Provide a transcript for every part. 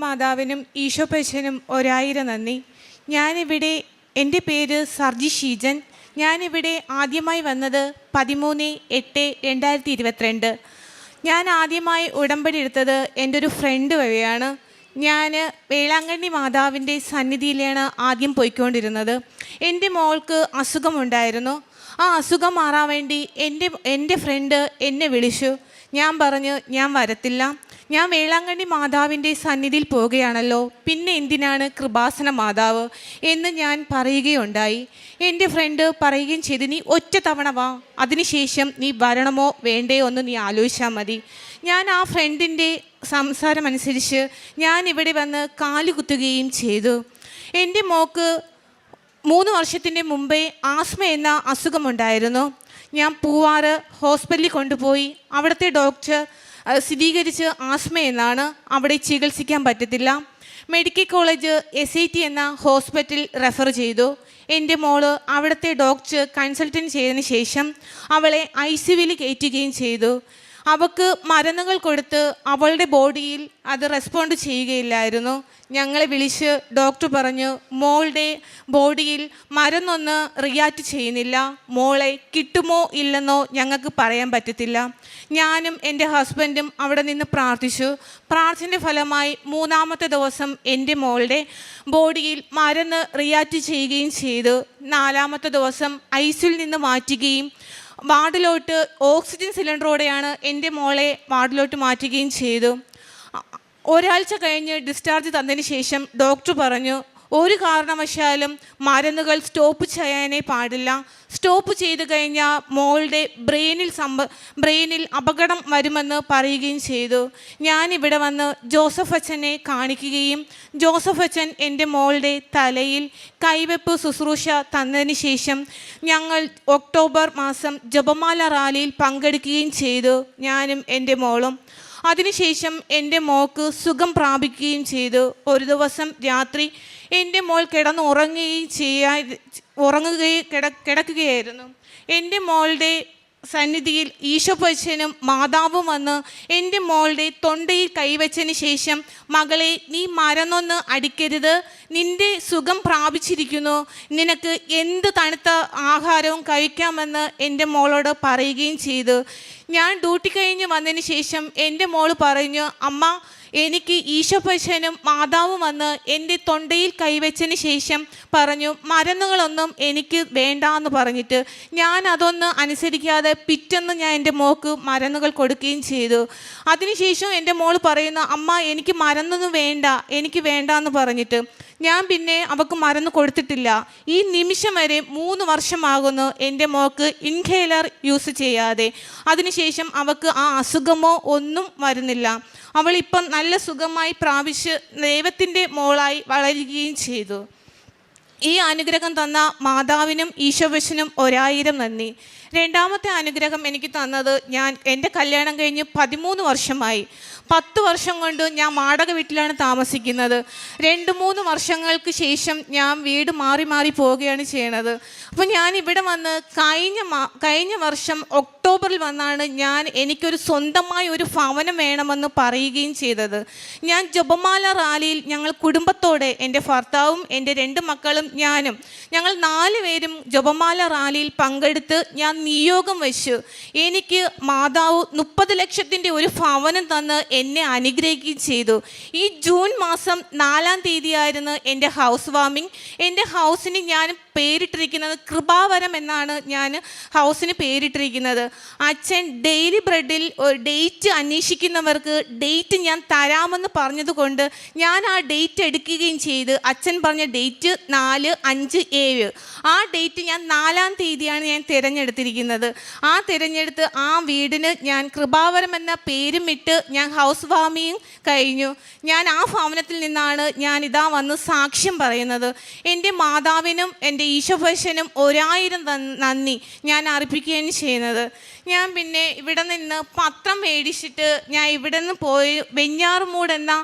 മാതാവിനും ഈശോപേശനും ഒരായിരം നന്ദി. ഞാനിവിടെ എന്റെ പേര് സർജി ഷീജൻ. ഞാനിവിടെ ആദ്യമായി വന്നത് പതിമൂന്ന് എട്ട് രണ്ടായിരത്തി ഇരുപത്തിരണ്ട്. ഞാൻ ആദ്യമായി ഉടമ്പടി എടുത്തത് എന്റെ ഒരു ഫ്രണ്ട് വഴിയാണ്. ഞാൻ വേളാങ്കണ്ണി മാതാവിന്റെ സന്നിധിയിലാണ് ആദ്യം പോയിക്കൊണ്ടിരുന്നത്. എന്റെ മോൾക്ക് അസുഖമുണ്ടായിരുന്നു. ആ അസുഖം മാറാൻ വേണ്ടി എന്റെ എന്റെ ഫ്രണ്ട് എന്നെ വിളിച്ചു. ഞാൻ പറഞ്ഞു ഞാൻ വരത്തില്ല. ഞാൻ വേളാങ്കണ്ണി മാതാവിന്റെ സന്നിധിയിൽ പോവുകയാണല്ലോ പിന്നെ എന്തിനാണ് കൃപാസന മാതാവ് എന്ന് ഞാൻ പറയുകയുണ്ടായി. എന്റെ ഫ്രണ്ട് പറയുകയും ചെയ്ത് നീ ഒറ്റ തവണ വാ അതിനുശേഷം നീ വരണമോ വേണ്ടയോ എന്ന് നീ ആലോചിച്ചാൽ മതി. ഞാൻ ആ ഫ്രണ്ടിന്റെ സംസാരമനുസരിച്ച് ഞാൻ ഇവിടെ വന്ന് കാലുകുത്തുകയും ചെയ്തു. എന്റെ മോക്ക് മൂന്ന് വർഷത്തിന്റെ മുമ്പേ ആസ്മ എന്ന അസുഖമുണ്ടായിരുന്നു. ഞാൻ പൂവാറ് ഹോസ്പിറ്റലിൽ കൊണ്ടുപോയി. അവിടുത്തെ ഡോക്ടർ സ്ഥിരീകരിച്ച് ആസ്മ എന്നാണ് അവിടെ ചികിത്സിക്കാൻ പറ്റത്തില്ല. Medical college S I T എന്ന ഹോസ്പിറ്റൽ റെഫർ ചെയ്തു. എന്റെ മോൾ അവിടുത്തെ ഡോക്ടർ കൺസൾട്ടന്റ് ചെയ്തതിന് ശേഷം അവളെ ഐ സി വിയിൽ കയറ്റുകയും ചെയ്തു. അവൾക്ക് മരുന്നുകൾ കൊടുത്ത് അവളുടെ ബോഡിയിൽ അത് റെസ്പോണ്ട് ചെയ്യുകയില്ലായിരുന്നു. ഞങ്ങളെ വിളിച്ച് ഡോക്ടർ പറഞ്ഞു മോളുടെ ബോഡിയിൽ മരുന്നൊന്ന് റിയാക്ട് ചെയ്യുന്നില്ല. മോളെ കിട്ടുമോ ഇല്ലെന്നോ ഞങ്ങൾക്ക് പറയാൻ പറ്റത്തില്ല. ഞാനും എന്റെ ഹസ്ബൻഡും അവിടെ നിന്ന് പ്രാർത്ഥിച്ചു. പ്രാർത്ഥനയുടെ ഫലമായി മൂന്നാമത്തെ ദിവസം എന്റെ മോളുടെ ബോഡിയിൽ മരുന്ന് റിയാക്ട് ചെയ്യുകയും ചെയ്തു. നാലാമത്തെ ദിവസം ഐസിൽ നിന്ന് മാറ്റുകയും വാർഡിലോട്ട് ഓക്സിജൻ സിലിണ്ടറോടെയാണ് എന്റെ മോളെ വാർഡിലോട്ട് മാറ്റുകയും ചെയ്തു. ഒരാഴ്ച കഴിഞ്ഞ് ഡിസ്ചാർജ് തന്നതിന് ശേഷം ഡോക്ടർ പറഞ്ഞു ഒരു കാരണവശാലും മരുന്നുകൾ സ്റ്റോപ്പ് ചെയ്യാനേ പാടില്ല. സ്റ്റോപ്പ് ചെയ്ത് കഴിഞ്ഞാൽ മോളുടെ ബ്രെയിനിൽ സംഭ ബ്രെയിനിൽ അപകടം വരുമെന്ന് പറയുകയും ചെയ്തു. ഞാനിവിടെ വന്ന് ജോസഫ് അച്ഛനെ കാണിക്കുകയും ജോസഫ് അച്ഛൻ എന്റെ മോളുടെ തലയിൽ കൈവെപ്പ് ശുശ്രൂഷ തന്നതിന് ശേഷം ഞങ്ങൾ ഒക്ടോബർ മാസം ജപമാല റാലിയിൽ പങ്കെടുക്കുകയും ചെയ്തു ഞാനും എന്റെ മോളും. അതിനുശേഷം എന്റെ മോക്ക് സുഖം പ്രാപിക്കുകയും ചെയ്തു. ഒരു ദിവസം രാത്രി എന്റെ മോൾ കിടന്ന് ഉറങ്ങുകയും ചെയ്യാ ഉറങ്ങുകയും കിട കിടക്കുകയായിരുന്നു. എന്റെ മോളുടെ സന്നിധിയിൽ ഈശോപ്പച്ചനും മാതാവും വന്ന് എന്റെ മോളുടെ തൊണ്ടയിൽ കൈവച്ചതിന് ശേഷം മകളെ നീ മരന്നൊന്ന് അടിക്കരുത്. നിന്റെ സുഖം പ്രാപിച്ചിരിക്കുന്നു. നിനക്ക് എന്ത് തണുത്ത ആഹാരവും കഴിക്കാമെന്ന് എന്റെ മോളോട് പറയുകയും ചെയ്തു. ഞാൻ ഡ്യൂട്ടി കഴിഞ്ഞ് വന്നതിന് ശേഷം എന്റെ മോൾ പറഞ്ഞു അമ്മ എനിക്ക് ഈശോപശനും മാതാവും വന്ന് എന്റെ തൊണ്ടയിൽ കൈവച്ചതിന് ശേഷം പറഞ്ഞു മരുന്നുകളൊന്നും എനിക്ക് വേണ്ട എന്ന് പറഞ്ഞിട്ട് ഞാൻ അതൊന്ന് അനുസരിക്കാതെ പിറ്റെന്ന് ഞാൻ എന്റെ മോക്ക് മരുന്നുകൾ കൊടുക്കുകയും ചെയ്തു. അതിനുശേഷം എന്റെ മോൾ പറയുന്ന അമ്മ എനിക്ക് മരുന്നൊന്നും വേണ്ട എനിക്ക് വേണ്ട എന്ന് പറഞ്ഞിട്ട് ഞാൻ പിന്നെ അവൾക്ക് മരുന്ന് കൊടുത്തിട്ടില്ല. ഈ നിമിഷം വരെ മൂന്ന് വർഷമാകുന്നു എന്റെ മോക്ക് ഇൻഹേലർ യൂസ് ചെയ്യാതെ. അതിനുശേഷം അവൾക്ക് ആ അസുഖമോ ഒന്നും വരുന്നില്ല. അവൾ ഇപ്പം നല്ല സുഖമായി പ്രാപിച്ച് ദൈവത്തിന്റെ മോളായി വളരുകയും ചെയ്തു. ഈ അനുഗ്രഹം തന്ന മാതാവിനും ഈശോവശനും ഒരായിരം നന്ദി. രണ്ടാമത്തെ അനുഗ്രഹം എനിക്ക് തന്നത് ഞാൻ എന്റെ കല്യാണം കഴിഞ്ഞ് പതിമൂന്ന് വർഷമായി. പത്ത് വർഷം കൊണ്ട് ഞാൻ വാടക വീട്ടിലാണ് താമസിക്കുന്നത്. രണ്ട് മൂന്ന് വർഷങ്ങൾക്ക് ശേഷം ഞാൻ വീട് മാറി മാറി പോവുകയാണ് ചെയ്യണത്. അപ്പോൾ ഞാൻ ഇവിടെ വന്ന് കഴിഞ്ഞ കഴിഞ്ഞ വർഷം ഒക്ടോബറിൽ വന്നാണ് ഞാൻ എനിക്കൊരു സ്വന്തമായി ഒരു ഭവനം വേണമെന്ന് പറയുകയും ചെയ്തത്. ഞാൻ ജപമാല റാലിയിൽ ഞങ്ങൾ കുടുംബത്തോടെ എന്റെ ഭർത്താവും എന്റെ രണ്ട് മക്കളും ഞാനും ഞങ്ങൾ നാല് പേരും ജപമാല റാലിയിൽ പങ്കെടുത്ത് ഞാൻ നിയോഗം വെച്ചു. എനിക്ക് മാതാവ് മുപ്പത് ലക്ഷത്തിന്റെ ഒരു ഭവനം തന്ന് എന്നെ അനുഗ്രഹിക്കുകയും ചെയ്തു. ഈ ജൂൺ മാസം നാലാം തീയതിയായിരുന്നു എന്റെ ഹൗസ് വാമിങ് എന്റെ ഹൗസിന് ഞാൻ പേരിട്ടിരിക്കുന്നത് കൃപാവരം എന്നാണ് ഞാൻ ഹൗസിന് പേരിട്ടിരിക്കുന്നത്. അച്ഛൻ ഡെയിലി ബ്രെഡിൽ ഡേറ്റ് അന്വേഷിക്കുന്നവർക്ക് ഡേറ്റ് ഞാൻ തരാമെന്ന് പറഞ്ഞതുകൊണ്ട് ഞാൻ ആ ഡേറ്റ് എടുക്കുകയും ചെയ്ത്. അച്ഛൻ പറഞ്ഞ ഡേറ്റ് നാല് അഞ്ച് ഏഴ്. ആ ഡേറ്റ് ഞാൻ നാലാം തീയതിയാണ് ഞാൻ തിരഞ്ഞെടുത്തിരിക്കുന്നത് ആ തിരഞ്ഞെടുത്ത് ആ വീടിന് ഞാൻ കൃപാവരം എന്ന പേരും ഇട്ട് ഞാൻ ഹൗസ് വാമിയും കഴിഞ്ഞു. ഞാൻ ആ ഭവനത്തിൽ നിന്നാണ് ഞാൻ ഇതാ വന്ന് സാക്ഷ്യം പറയുന്നത്. എന്റെ മാതാവിനും എന്റെ ഈശോഭശനും ഒരായിരം നന്ദി ഞാൻ അർപ്പിക്കുകയാണ് ചെയ്യുന്നത്. ഞാൻ പിന്നെ ഇവിടെ നിന്ന് പത്രം മേടിച്ചിട്ട് ഞാൻ ഇവിടെ നിന്ന് പോയി വെഞ്ഞാറുമൂട് എന്ന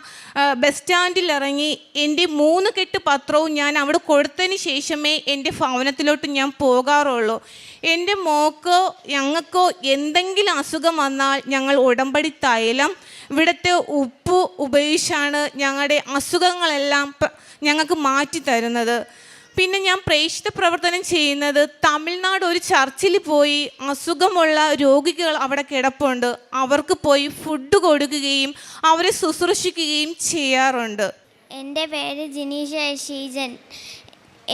ബസ് സ്റ്റാൻഡിൽ ഇറങ്ങി എന്റെ മൂന്ന് കെട്ട് പത്രവും ഞാൻ അവിടെ കൊടുത്തതിന് ശേഷമേ എന്റെ ഭവനത്തിലോട്ട് ഞാൻ പോകാറുള്ളൂ. എന്റെ മോക്കോ ഞങ്ങൾക്കോ എന്തെങ്കിലും അസുഖം വന്നാൽ ഞങ്ങൾ ഉടമ്പടി തൈലം ഇവിടുത്തെ ഉപ്പ് ഉപയോഗിച്ചാണ് ഞങ്ങളുടെ അസുഖങ്ങളെല്ലാം ഞങ്ങൾക്ക് മാറ്റി തരുന്നത്. പിന്നെ ഞാൻ പ്രേക്ഷിത പ്രവർത്തനം ചെയ്യുന്നത് തമിഴ്നാട് ഒരു ചർച്ചിൽ പോയി അസുഖമുള്ള രോഗികൾ അവിടെ കിടപ്പുണ്ട്. അവർക്ക് പോയി ഫുഡ് കൊടുക്കുകയും അവരെ ശുശ്രൂഷിക്കുകയും ചെയ്യാറുണ്ട്. എന്റെ പേര് ജിനീഷ ഷീജൻ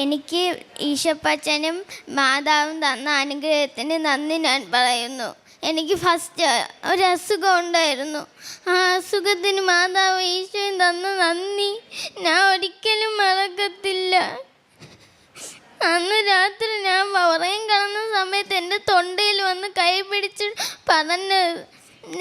എനിക്ക് ഈശപ്പച്ചനും മാതാവും തന്ന അനുഗ്രഹത്തിന് നന്ദി ഞാൻ പറയുന്നു. എനിക്ക് ഫസ്റ്റ് ഒരു അസുഖം ഉണ്ടായിരുന്നു. ആ അസുഖത്തിന് മാതാവ് ഈശോയും തന്ന നന്ദി ഞാൻ ഒരിക്കലും മറക്കത്തില്ല അന്ന് രാത്രി ഞാൻ ഉറങ്ങി കിടന്ന സമയത്ത് എന്റെ വന്ന് കൈ പിടിച്ച് പറഞ്ഞത്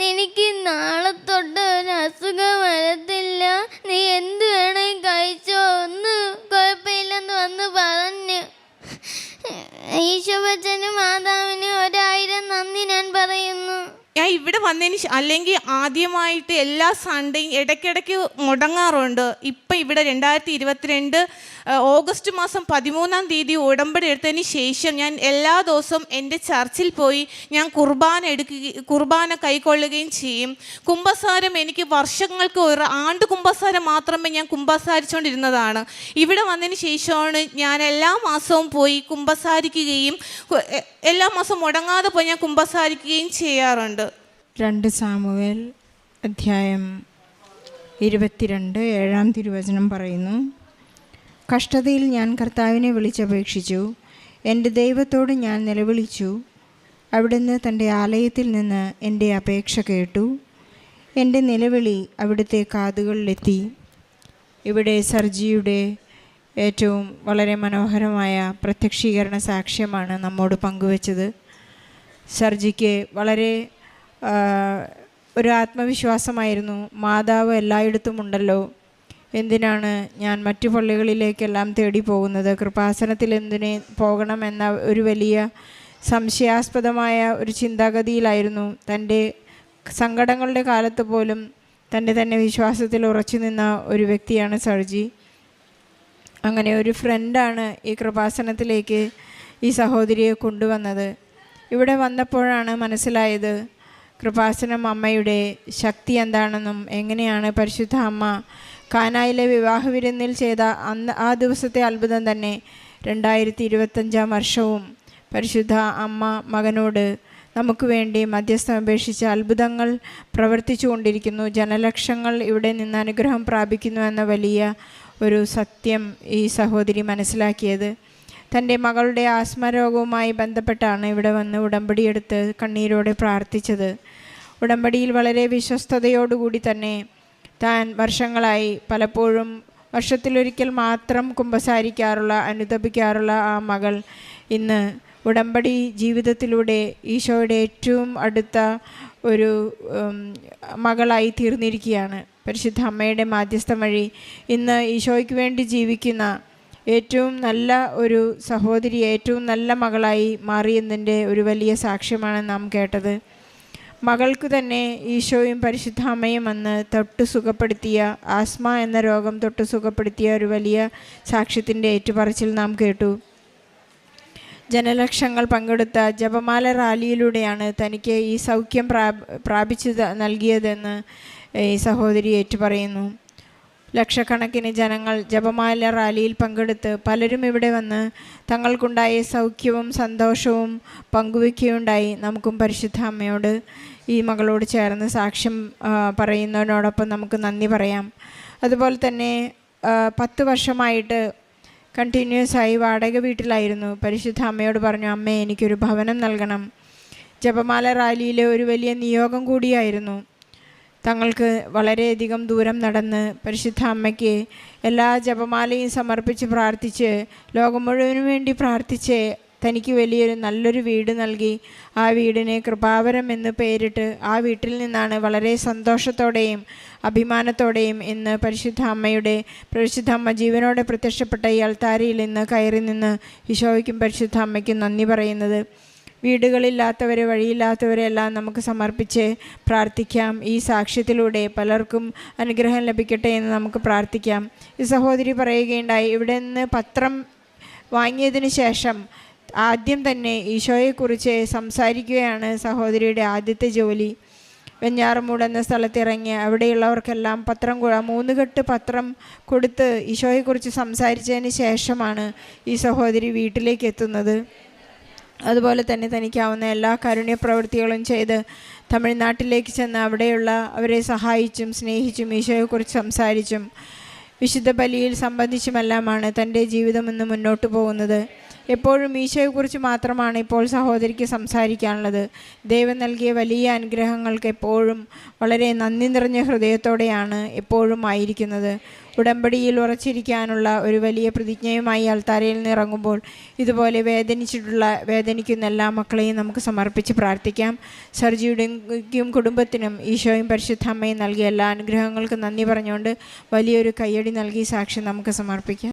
എനിക്ക് നാളെ തൊട്ട് ഒരു അസുഖം വരത്തില്ല. നീ എന്ത് വേണേ കഴിച്ചോ? ഒന്ന് കുഴപ്പമില്ലെന്ന് വന്ന് പറഞ്ഞ് ഈശോബച്ചനും മാതാവിനും ഒരായിരം നന്ദി ഞാൻ പറയുന്നു. ഞാൻ ഇവിടെ വന്നതിന് അല്ലെങ്കിൽ ആദ്യമായിട്ട് എല്ലാ സൺഡേയും ഇടയ്ക്കിടയ്ക്ക് മുടങ്ങാറുണ്ട്. ഇപ്പം ഇവിടെ രണ്ടായിരത്തി ഇരുപത്തിരണ്ട് ഓഗസ്റ്റ് മാസം പതിമൂന്നാം തീയതി ഉടമ്പടി എടുത്തതിന് ശേഷം ഞാൻ എല്ലാ ദിവസവും എന്റെ ചർച്ചിൽ പോയി ഞാൻ കുർബാന എടുക്കുകയും കുർബാന കൈക്കൊള്ളുകയും ചെയ്യും. കുംഭസാരം എനിക്ക് വർഷങ്ങൾക്ക് ഒരു ആണ്ട് കുംഭസാരം മാത്രമേ ഞാൻ കുംഭസാരിച്ചുകൊണ്ടിരുന്നതാണ് ഇവിടെ വന്നതിന് ശേഷമാണ് ഞാൻ എല്ലാ മാസവും പോയി കുംഭസാരിക്കുകയും എല്ലാ മാസവും മുടങ്ങാതെ പോയി ഞാൻ കുംഭസാരിക്കുകയും ചെയ്യാറുണ്ട്. രണ്ട് സാമുവേൽ അധ്യായം ഇരുപത്തിരണ്ട് ഏഴാം തിരുവചനം പറയുന്നു. കഷ്ടതയിൽ ഞാൻ കർത്താവിനെ വിളിച്ചപേക്ഷിച്ചു. എന്റെ ദൈവത്തോട് ഞാൻ നിലവിളിച്ചു. അവിടുന്ന് തന്റെ ആലയത്തിൽ നിന്ന് എന്റെ അപേക്ഷ കേട്ടു. എന്റെ നിലവിളി അവിടുത്തെ കാതുകളിലെത്തി. ഇവിടെ സർജിയുടെ ഏറ്റവും വളരെ മനോഹരമായ പ്രത്യക്ഷീകരണ സാക്ഷ്യമാണ് നമ്മോട് പങ്കുവച്ചത്. സർജിക്ക് വളരെ ഒരു ആത്മവിശ്വാസമായിരുന്നു. മാതാവ് എല്ലായിടത്തും ഉണ്ടല്ലോ. എന്തിനാണ് ഞാൻ മറ്റു പള്ളികളിലേക്കെല്ലാം തേടി പോകുന്നത്? കൃപാസനത്തിൽ എന്തിനെ പോകണമെന്ന ഒരു വലിയ സംശയാസ്പദമായ ഒരു ചിന്താഗതിയിലായിരുന്നു. തന്റെ സങ്കടങ്ങളുടെ കാലത്ത് പോലും തന്റെ തന്നെ വിശ്വാസത്തിൽ ഉറച്ചു നിന്ന ഒരു വ്യക്തിയാണ് സർജി അങ്ങനെ ഒരു ഫ്രണ്ടാണ് ഈ കൃപാസനത്തിലേക്ക് ഈ സഹോദരിയെ കൊണ്ടുവന്നത്. ഇവിടെ വന്നപ്പോഴാണ് മനസ്സിലായത് കൃപാസനം അമ്മയുടെ ശക്തി എന്താണെന്നും എങ്ങനെയാണ് പരിശുദ്ധ അമ്മ കാനായിലെ വിവാഹ വിരുന്നിൽ ചെയ്ത അന്ന് ആ ദിവസത്തെ അത്ഭുതം തന്നെ രണ്ടായിരത്തി ഇരുപത്തഞ്ചാം വർഷവും പരിശുദ്ധ അമ്മ മകനോട് നമുക്ക് വേണ്ടി മധ്യസ്ഥം അപേക്ഷിച്ച് അത്ഭുതങ്ങൾ പ്രവർത്തിച്ചു കൊണ്ടിരിക്കുന്നു. ജനലക്ഷങ്ങൾ ഇവിടെ നിന്ന് അനുഗ്രഹം പ്രാപിക്കുന്നു എന്ന വലിയ ഒരു സത്യം ഈ സഹോദരി മനസ്സിലാക്കിയത്. തന്റെ മകളുടെ ആസ്മരോഗവുമായി ബന്ധപ്പെട്ടാണ് ഇവിടെ വന്ന് ഉടമ്പടിയെടുത്ത് കണ്ണീരോടെ പ്രാർത്ഥിച്ചത്. ഉടമ്പടിയിൽ വളരെ വിശ്വസ്തയോടുകൂടി തന്നെ താൻ വർഷങ്ങളായി പലപ്പോഴും വർഷത്തിലൊരിക്കൽ മാത്രം കുമ്പസാരിക്കാറുള്ള അനുതപിക്കാറുള്ള ആ മകൾ ഇന്ന് ഉടമ്പടി ജീവിതത്തിലൂടെ ഈശോയുടെ ഏറ്റവും അടുത്ത ഒരു മകളായി തീർന്നിരിക്കുകയാണ്. പരിശുദ്ധ അമ്മയുടെ മാധ്യസ്ഥം വഴി ഇന്ന് ഈശോയ്ക്ക് വേണ്ടി ജീവിക്കുന്ന ഏറ്റവും നല്ല ഒരു സഹോദരി ഏറ്റവും നല്ല മകളായി മാറിയെന്നതിന്റെ ഒരു വലിയ സാക്ഷ്യമാണ് നാം കേട്ടത്. മകൾക്ക് തന്നെ ഈശോയും പരിശുദ്ധ അമ്മയും അന്ന് തൊട്ട് സുഖപ്പെടുത്തിയ ആസ്മ എന്ന രോഗം തൊട്ട് സുഖപ്പെടുത്തിയ ഒരു വലിയ സാക്ഷ്യത്തിന്റെ ഏറ്റുപറച്ചിൽ നാം കേട്ടു. ജനലക്ഷങ്ങൾ പങ്കെടുത്ത ജപമാല റാലിയിലൂടെയാണ് തനിക്ക് ഈ സൗഖ്യം പ്രാപ പ്രാപിച്ചു നൽകിയതെന്ന് ഈ സഹോദരി ഏറ്റുപറയുന്നു. ലക്ഷക്കണക്കിന് ജനങ്ങൾ ജപമാല റാലിയിൽ പങ്കെടുത്ത് പലരും ഇവിടെ വന്ന് തങ്ങൾക്കുണ്ടായ സൗഖ്യവും സന്തോഷവും പങ്കുവെക്കുകയുണ്ടായി. നമുക്കും പരിശുദ്ധ അമ്മയോട് ഈ മകളോട് ചേർന്ന് സാക്ഷ്യം പറയുന്നതിനോടൊപ്പം നമുക്ക് നന്ദി പറയാം. അതുപോലെ തന്നെ പത്ത് വർഷമായിട്ട് കണ്ടിന്യൂസ് ആയി വാടക വീട്ടിലായിരുന്നു. പരിശുദ്ധ അമ്മയോട് പറഞ്ഞു അമ്മേ എനിക്കൊരു ഭവനം നൽകണം. ജപമാല റാലിയിലെ ഒരു വലിയ നിയോഗം കൂടിയായിരുന്നു. തങ്ങൾക്ക് വളരെയധികം ദൂരം നടന്ന് പരിശുദ്ധ അമ്മയ്ക്ക് എല്ലാ ജപമാലയും സമർപ്പിച്ച് പ്രാർത്ഥിച്ച് ലോകം മുഴുവനും വേണ്ടി പ്രാർത്ഥിച്ച് തനിക്ക് വലിയൊരു നല്ലൊരു വീട് നൽകി. ആ വീടിനെ കൃപാവരം എന്ന് പേരിട്ട് ആ വീട്ടിൽ നിന്നാണ് വളരെ സന്തോഷത്തോടെയും അഭിമാനത്തോടെയും ഇന്ന് പരിശുദ്ധ അമ്മയുടെ പരിശുദ്ധ അമ്മ ജീവനോടെ പ്രത്യക്ഷപ്പെട്ട ഈ അൾത്താരയിൽ നിന്ന് കയറി നിന്ന് ഈശോയ്ക്കും പരിശുദ്ധ അമ്മയ്ക്കും നന്ദി പറയുന്നത്. വീടുകളില്ലാത്തവരെ വഴിയില്ലാത്തവരെല്ലാം നമുക്ക് സമർപ്പിച്ച് പ്രാർത്ഥിക്കാം. ഈ സാക്ഷ്യത്തിലൂടെ പലർക്കും അനുഗ്രഹം ലഭിക്കട്ടെ എന്ന് നമുക്ക് പ്രാർത്ഥിക്കാം. ഈ സഹോദരി പറയുകയുണ്ടായി ഇവിടെ നിന്ന് പത്രം വാങ്ങിയതിന് ശേഷം ആദ്യം തന്നെ ഈശോയെക്കുറിച്ച് സംസാരിക്കുകയാണ് സഹോദരിയുടെ ആദ്യത്തെ ജോലി. വെഞ്ഞാറമൂട് എന്ന സ്ഥലത്തിറങ്ങി അവിടെയുള്ളവർക്കെല്ലാം പത്രം മൂന്ന് കെട്ട് പത്രം കൊടുത്ത് ഈശോയെക്കുറിച്ച് സംസാരിച്ചതിന് ശേഷമാണ് ഈ സഹോദരി വീട്ടിലേക്ക് എത്തുന്നത്. അതുപോലെ തന്നെ തനിക്കാവുന്ന എല്ലാ കാരുണ്യ പ്രവൃത്തികളും ചെയ്ത് തമിഴ്നാട്ടിലേക്ക് ചെന്ന് അവിടെയുള്ള അവരെ സഹായിച്ചും സ്നേഹിച്ചും ഈശോയെക്കുറിച്ച് സംസാരിച്ചും വിശുദ്ധ ബലിയിൽ സംബന്ധിച്ചുമെല്ലാമാണ് തന്റെ ജീവിതം ഇന്ന് മുന്നോട്ട് പോകുന്നത്. എപ്പോഴും ഈശോയെക്കുറിച്ച് മാത്രമാണ് ഇപ്പോൾ സഹോദരിക്ക് സംസാരിക്കാനുള്ളത്. ദൈവം നൽകിയ വലിയ അനുഗ്രഹങ്ങൾക്ക് എപ്പോഴും വളരെ നന്ദി നിറഞ്ഞ ഹൃദയത്തോടെയാണ് എപ്പോഴും ആയിരിക്കുന്നത്. ഉടമ്പടിയിൽ ഉറച്ചിരിക്കാനുള്ള ഒരു വലിയ പ്രതിജ്ഞയുമായി അൾത്താരയിൽ നിന്ന് ഇറങ്ങുമ്പോൾ ഇതുപോലെ വേദനിച്ചിട്ടുള്ള വേദനിക്കുന്ന എല്ലാ മക്കളെയും നമുക്ക് സമർപ്പിച്ച് പ്രാർത്ഥിക്കാം. സർജിയുടെയും കുടുംബത്തിനും ഈശോയും പരിശുദ്ധ അമ്മയും നൽകിയ എല്ലാ അനുഗ്രഹങ്ങൾക്കും നന്ദി പറഞ്ഞുകൊണ്ട് വലിയൊരു കയ്യടി നൽകി സാക്ഷ്യം നമുക്ക് സമർപ്പിക്കാം.